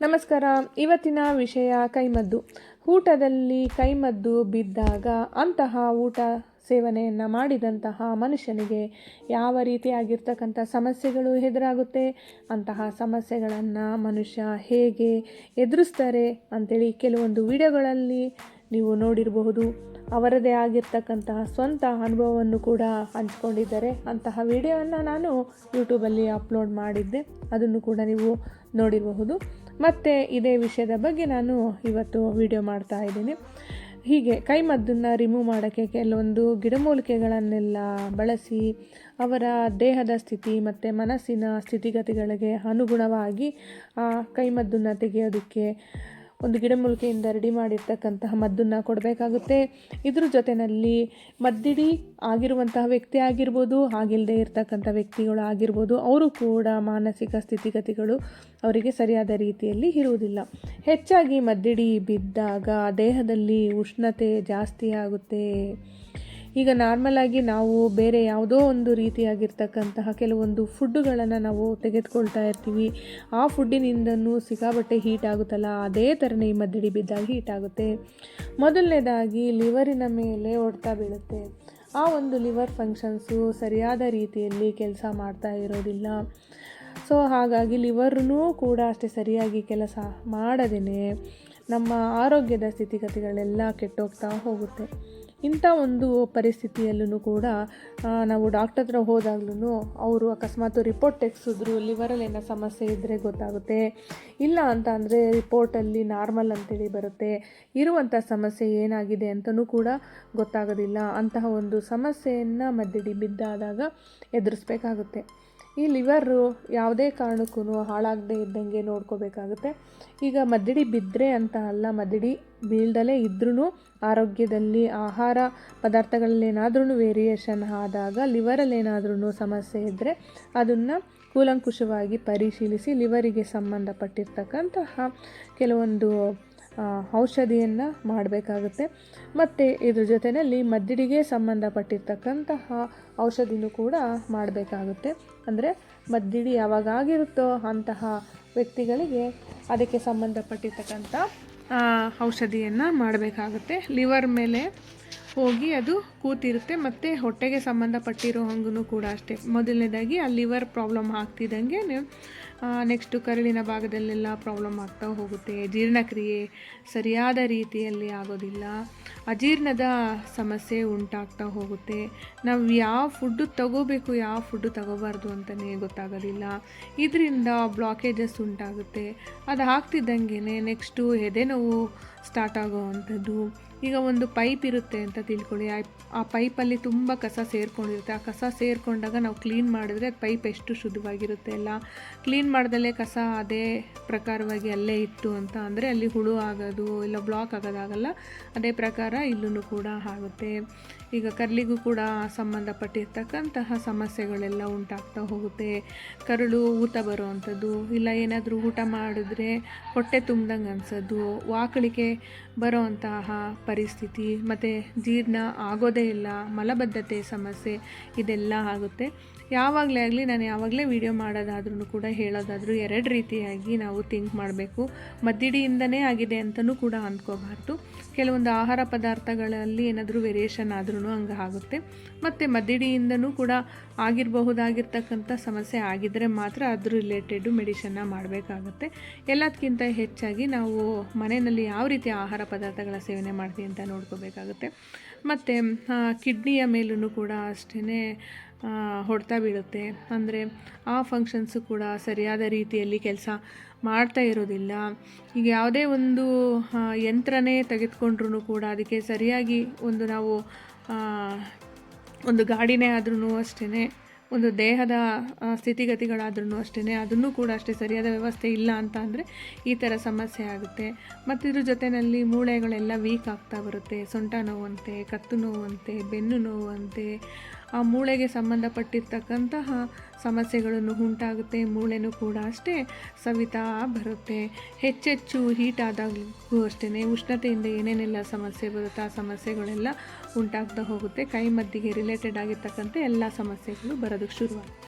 ನಮಸ್ಕಾರ. ಇವತ್ತಿನ ವಿಷಯ ಕೈಮದ್ದು. ಊಟದಲ್ಲಿ ಕೈಮದ್ದು ಬಿದ್ದಾಗ ಅಂತಹ ಊಟ ಸೇವನೆಯನ್ನು ಮಾಡಿದಂತಹ ಮನುಷ್ಯನಿಗೆ ಯಾವ ರೀತಿಯಾಗಿರ್ತಕ್ಕಂಥ ಸಮಸ್ಯೆಗಳು ಎದುರಾಗುತ್ತೆ? ಅಂತಹ ಸಮಸ್ಯೆಗಳನ್ನು ಮನುಷ್ಯ ಹೇಗೆ ಎದುರಿಸ್ತಾರೆ ಅಂಥೇಳಿ ಕೆಲವೊಂದು ವಿಡಿಯೋಗಳಲ್ಲಿ ನೀವು ನೋಡಿರಬಹುದು. ಅವರದೇ ಆಗಿರ್ತಕ್ಕಂತಹ ಸ್ವಂತ ಅನುಭವವನ್ನು ಕೂಡ ಹಂಚ್ಕೊಂಡಿದ್ದಾರೆ. ಅಂತಹ ವಿಡಿಯೋವನ್ನು ನಾನು ಯೂಟ್ಯೂಬಲ್ಲಿ ಅಪ್ಲೋಡ್ ಮಾಡಿದ್ದೆ. ಅದನ್ನು ಕೂಡ ನೀವು ನೋಡಿರಬಹುದು. ಮತ್ತು ಇದೇ ವಿಷಯದ ಬಗ್ಗೆ ನಾನು ಇವತ್ತು ವಿಡಿಯೋ ಮಾಡ್ತಾ ಇದ್ದೀನಿ. ಹೀಗೆ ಕೈಮದ್ದನ್ನು ರಿಮೂವ್ ಮಾಡೋಕ್ಕೆ ಕೆಲವೊಂದು ಗಿಡಮೂಲಿಕೆಗಳನ್ನೆಲ್ಲ ಬಳಸಿ ಅವರ ದೇಹದ ಸ್ಥಿತಿ ಮತ್ತು ಮನಸ್ಸಿನ ಸ್ಥಿತಿಗತಿಗಳಿಗೆ ಅನುಗುಣವಾಗಿ ಆ ಕೈಮದ್ದನ್ನು ತೆಗೆಯೋದಕ್ಕೆ ಒಂದು ಗಿಡಮೂಲಿಕೆಯಿಂದ ರೆಡಿ ಮಾಡಿರ್ತಕ್ಕಂತಹ ಮದ್ದನ್ನು ಕೊಡಬೇಕಾಗುತ್ತೆ. ಇದ್ರ ಜೊತೆಯಲ್ಲಿ ಮದ್ದಿಡಿ ಆಗಿರುವಂತಹ ವ್ಯಕ್ತಿ ಆಗಿರ್ಬೋದು ಆಗಿಲ್ಲದೆ ಇರ್ತಕ್ಕಂಥ ವ್ಯಕ್ತಿಗಳು ಆಗಿರ್ಬೋದು, ಅವರು ಕೂಡ ಮಾನಸಿಕ ಸ್ಥಿತಿಗತಿಗಳು ಅವರಿಗೆ ಸರಿಯಾದ ರೀತಿಯಲ್ಲಿ ಇರುವುದಿಲ್ಲ. ಹೆಚ್ಚಾಗಿ ಮದ್ದಿಡಿ ಬಿದ್ದಾಗ ದೇಹದಲ್ಲಿ ಉಷ್ಣತೆ ಜಾಸ್ತಿ ಆಗುತ್ತೆ. ಈಗ ನಾರ್ಮಲಾಗಿ ನಾವು ಬೇರೆ ಯಾವುದೋ ಒಂದು ರೀತಿಯಾಗಿರ್ತಕ್ಕಂತಹ ಕೆಲವೊಂದು ಫುಡ್ಡುಗಳನ್ನು ನಾವು ತೆಗೆದುಕೊಳ್ತಾ ಇರ್ತೀವಿ. ಆ ಫುಡ್ಡಿನಿಂದನೂ ಸಿಕ್ಕಾಬಟ್ಟೆ ಹೀಟ್ ಆಗುತ್ತಲ್ಲ, ಅದೇ ಥರನೇ ಈ ಮದ್ದಡಿ ಬಿದ್ದಾಗ ಹೀಟ್ ಆಗುತ್ತೆ. ಮೊದಲನೇದಾಗಿ ಲಿವರಿನ ಮೇಲೆ ಒಡ್ತಾ ಬೀಳುತ್ತೆ. ಆ ಒಂದು ಲಿವರ್ ಫಂಕ್ಷನ್ಸು ಸರಿಯಾದ ರೀತಿಯಲ್ಲಿ ಕೆಲಸ ಮಾಡ್ತಾ ಇರೋದಿಲ್ಲ. ಸೊ ಹಾಗಾಗಿ ಲಿವರ್ನೂ ಕೂಡ ಅಷ್ಟೇ ಸರಿಯಾಗಿ ಕೆಲಸ ಮಾಡದೇ ನಮ್ಮ ಆರೋಗ್ಯದ ಸ್ಥಿತಿಗತಿಗಳೆಲ್ಲ ಕೆಟ್ಟೋಗ್ತಾ ಹೋಗುತ್ತೆ. ಇಂಥ ಒಂದು ಪರಿಸ್ಥಿತಿಯಲ್ಲೂ ಕೂಡ ನಾವು ಡಾಕ್ಟರ್ ಹತ್ರ ಹೋದಾಗ್ಲೂ ಅವರು ಅಕಸ್ಮಾತ್ ರಿಪೋರ್ಟ್ ತೆಗೆಸಿದ್ರು ಲಿವರಲ್ಲಿ ಏನೋ ಸಮಸ್ಯೆ ಇದ್ದರೆ ಗೊತ್ತಾಗುತ್ತೆ. ಇಲ್ಲ ಅಂತ ಅಂದರೆ ರಿಪೋರ್ಟಲ್ಲಿ ನಾರ್ಮಲ್ ಅಂತೇಳಿ ಬರುತ್ತೆ. ಇರುವಂಥ ಸಮಸ್ಯೆ ಏನಾಗಿದೆ ಅಂತಲೂ ಕೂಡ ಗೊತ್ತಾಗೋದಿಲ್ಲ. ಅಂತಹ ಒಂದು ಸಮಸ್ಯೆಯನ್ನು ಮದ್ದಿಡಿ ಬಿದ್ದಾದಾಗ ಎದುರಿಸ್ಬೇಕಾಗುತ್ತೆ. ಈ ಲಿವರು ಯಾವುದೇ ಕಾರಣಕ್ಕೂ ಹಾಳಾಗದೇ ಇದ್ದಂಗೆ ನೋಡ್ಕೋಬೇಕಾಗುತ್ತೆ. ಈಗ ಮದ್ದಿಡಿ ಬಿದ್ದರೆ ಅಂತ ಅಲ್ಲ, ಮದ್ದಿಡಿ ಬೀಳ್ದಲೇ ಇದ್ರೂ ಆರೋಗ್ಯದಲ್ಲಿ ಆಹಾರ ಪದಾರ್ಥಗಳಲ್ಲಿ ಏನಾದ್ರೂ ವೇರಿಯೇಷನ್ ಆದಾಗ ಲಿವರಲ್ಲೇನಾದ್ರೂ ಸಮಸ್ಯೆ ಇದ್ದರೆ ಅದನ್ನು ಕೂಲಂಕುಷವಾಗಿ ಪರಿಶೀಲಿಸಿ ಲಿವರಿಗೆ ಸಂಬಂಧಪಟ್ಟಿರ್ತಕ್ಕಂತಹ ಕೆಲವೊಂದು ಔಷಧಿಯನ್ನು ಮಾಡಬೇಕಾಗುತ್ತೆ. ಮತ್ತು ಇದ್ರ ಜೊತೆಯಲ್ಲಿ ಮದ್ದಿಡಿಗೆ ಸಂಬಂಧಪಟ್ಟಿರ್ತಕ್ಕಂತಹ ಔಷಧಿನೂ ಕೂಡ ಮಾಡಬೇಕಾಗುತ್ತೆ. ಅಂದರೆ ಮದ್ದಿಡಿ ಯಾವಾಗಾಗಿರುತ್ತೋ ಅಂತಹ ವ್ಯಕ್ತಿಗಳಿಗೆ ಅದಕ್ಕೆ ಸಂಬಂಧಪಟ್ಟಿರ್ತಕ್ಕಂಥ ಔಷಧಿಯನ್ನು ಮಾಡಬೇಕಾಗುತ್ತೆ. ಲಿವರ್ ಮೇಲೆ ಹೋಗಿ ಅದು ಕೂತಿರುತ್ತೆ, ಮತ್ತು ಹೊಟ್ಟೆಗೆ ಸಂಬಂಧಪಟ್ಟಿರೋ ಹಂಗೂ ಕೂಡ ಅಷ್ಟೇ. ಮೊದಲನೇದಾಗಿ ಆ ಲಿವರ್ ಪ್ರಾಬ್ಲಮ್ ಆಗ್ತಿದ್ದಂಗೆ ನೆಕ್ಸ್ಟು ಕರುಳಿನ ಭಾಗದಲ್ಲೆಲ್ಲ ಪ್ರಾಬ್ಲಮ್ ಆಗ್ತಾ ಹೋಗುತ್ತೆ. ಜೀರ್ಣಕ್ರಿಯೆ ಸರಿಯಾದ ರೀತಿಯಲ್ಲಿ ಆಗೋದಿಲ್ಲ. ಅಜೀರ್ಣದ ಸಮಸ್ಯೆ ಉಂಟಾಗ್ತಾ ಹೋಗುತ್ತೆ. ನಾವು ಯಾವ ಫುಡ್ಡು ತಗೋಬೇಕು, ಯಾವ ಫುಡ್ಡು ತಗೋಬಾರ್ದು ಅಂತಲೇ ಗೊತ್ತಾಗೋದಿಲ್ಲ. ಇದರಿಂದ ಬ್ಲಾಕೇಜಸ್ ಉಂಟಾಗುತ್ತೆ. ಅದು ಆಗ್ತಿದ್ದಂಗೆ ನೆಕ್ಸ್ಟು ಎದೆ ನೋವು ಸ್ಟಾರ್ಟ್ ಆಗೋವಂಥದ್ದು. ಈಗ ಒಂದು ಪೈಪ್ ಇರುತ್ತೆ ಅಂತ ತಿಳ್ಕೊಳ್ಳಿ. ಆ ಪೈಪಲ್ಲಿ ತುಂಬ ಕಸ ಸೇರ್ಕೊಂಡಿರುತ್ತೆ. ಆ ಕಸ ಸೇರಿಕೊಂಡಾಗ ನಾವು ಕ್ಲೀನ್ ಮಾಡಿದ್ರೆ ಪೈಪ್ ಎಷ್ಟು ಶುದ್ಧವಾಗಿರುತ್ತೆ ಅಲ್ಲ? ಕ್ಲೀನ್ ಮಾಡ್ದಲ್ಲೇ ಕಸ ಅದೇ ಪ್ರಕಾರವಾಗಿ ಅಲ್ಲೇ ಇತ್ತು ಅಂತ. ಅಂದರೆ ಅಲ್ಲಿ ಹುಳು ಆಗೋದು, ಇಲ್ಲ ಬ್ಲಾಕ್ ಆಗೋದಾಗಲ್ಲ, ಅದೇ ಪ್ರಕಾರ ಇಲ್ಲೂ ಕೂಡ ಆಗುತ್ತೆ. ಈಗ ಕರ್ಲಿಗೂ ಕೂಡ ಸಂಬಂಧಪಟ್ಟಿರ್ತಕ್ಕಂತಹ ಸಮಸ್ಯೆಗಳೆಲ್ಲ ಉಂಟಾಗ್ತಾ ಹೋಗುತ್ತೆ. ಕರಳು ಊತ ಬರುವಂಥದ್ದು, ಇಲ್ಲ ಏನಾದರೂ ಊಟ ಮಾಡಿದ್ರೆ ಹೊಟ್ಟೆ ತುಂಬ್ದಂಗೆ ಅನ್ಸೋದು ವಾಕಳಿಕೆ ಬರೋವಂತಹ ಪರಿಸ್ಥಿತಿ, ಮತ್ತು ಜೀರ್ಣ ಆಗೋದೇ ಇಲ್ಲ, ಮಲಬದ್ಧತೆ ಸಮಸ್ಯೆ ಇದೆಲ್ಲ ಆಗುತ್ತೆ. ಯಾವಾಗಲೇ ಆಗಲಿ ನಾನು ಯಾವಾಗಲೇ ವೀಡಿಯೋ ಮಾಡೋದಾದ್ರೂ ಕೂಡ ಹೇಳೋದಾದರೂ ಎರಡು ರೀತಿಯಾಗಿ ನಾವು ಥಿಂಕ್ ಮಾಡಬೇಕು. ಮದ್ದಿಡಿಯಿಂದನೇ ಆಗಿದೆ ಅಂತಲೂ ಕೂಡ ಅಂದ್ಕೋಬಾರ್ದು. ಕೆಲವೊಂದು ಆಹಾರ ಪದಾರ್ಥಗಳಲ್ಲಿ ಏನಾದರೂ ವೇರಿಯೇಷನ್ ಆದ್ರೂ ಹಂಗೆ ಆಗುತ್ತೆ. ಮತ್ತು ಮದ್ದಿಡಿಯಿಂದನೂ ಕೂಡ ಆಗಿರಬಹುದಾಗಿರ್ತಕ್ಕಂಥ ಸಮಸ್ಯೆ ಆಗಿದ್ದರೆ ಮಾತ್ರ ಅದ್ರ ರಿಲೇಟೆಡು ಮೆಡಿಷನ್ನ ಮಾಡಬೇಕಾಗುತ್ತೆ. ಎಲ್ಲದಕ್ಕಿಂತ ಹೆಚ್ಚಾಗಿ ನಾವು ಮನೆಯಲ್ಲಿ ಯಾವ ರೀತಿ ಆಹಾರ ಪದಾರ್ಥಗಳ ಸೇವನೆ ಮಾಡ್ತೀವಿ ಅಂತ ನೋಡ್ಕೋಬೇಕಾಗುತ್ತೆ. ಮತ್ತು ಕಿಡ್ನಿಯ ಮೇಲೂ ಕೂಡ ಅಷ್ಟೇ ಹೊಡ್ತಾ ಬೀಳುತ್ತೆ. ಅಂದರೆ ಆ ಫಂಕ್ಷನ್ಸು ಕೂಡ ಸರಿಯಾದ ರೀತಿಯಲ್ಲಿ ಕೆಲಸ ಮಾಡ್ತಾ ಇರೋದಿಲ್ಲ. ಈಗ ಯಾವುದೇ ಒಂದು ಯಂತ್ರನೇ ತೆಗೆದುಕೊಂಡ್ರೂ ಕೂಡ ಅದಕ್ಕೆ ಸರಿಯಾಗಿ ಒಂದು ನಾವು ಒಂದು ಗಾಡಿನೇ ಆದ್ರೂ ಅಷ್ಟೇ ಒಂದು ದೇಹದ ಸ್ಥಿತಿಗತಿಗಳಾದ್ರೂ ಅಷ್ಟೇ ಅದನ್ನು ಕೂಡ ಅಷ್ಟೇ ಸರಿಯಾದ ವ್ಯವಸ್ಥೆ ಇಲ್ಲ ಅಂತ ಅಂದರೆ ಈ ಥರ ಸಮಸ್ಯೆ ಆಗುತ್ತೆ. ಮತ್ತು ಇದ್ರ ಜೊತೆಯಲ್ಲಿ ಮೂಳೆಗಳೆಲ್ಲ ವೀಕ್ ಆಗ್ತಾ ಬರುತ್ತೆ. ಸೊಂಟ ನೋವಂತೆ, ಕತ್ತು ನೋವಂತೆ, ಬೆನ್ನು ನೋವಂತೆ, ಆ ಮೂಳೆಗೆ ಸಂಬಂಧಪಟ್ಟಿರ್ತಕ್ಕಂತಹ ಸಮಸ್ಯೆಗಳನ್ನು ಉಂಟಾಗುತ್ತೆ, ಮೂಳೆನೂ ಕೂಡ ಅಷ್ಟೇ ಸವಿತಾ ಬರುತ್ತೆ. ಹೆಚ್ಚೆಚ್ಚು ಹೀಟ್ ಆದಾಗೂ ಅಷ್ಟೇ ಉಷ್ಣತೆಯಿಂದ ಏನೇನೆಲ್ಲ ಸಮಸ್ಯೆ ಬರುತ್ತೆ ಆ ಸಮಸ್ಯೆಗಳೆಲ್ಲ ಉಂಟಾಗ್ತಾ ಹೋಗುತ್ತೆ. ಕೈ ಮದ್ದಿಗೆ ರಿಲೇಟೆಡ್ ಆಗಿರ್ತಕ್ಕಂಥ ಎಲ್ಲ ಸಮಸ್ಯೆಗಳು ಬರೋದಕ್ಕೆ ಶುರುವಾಗುತ್ತೆ.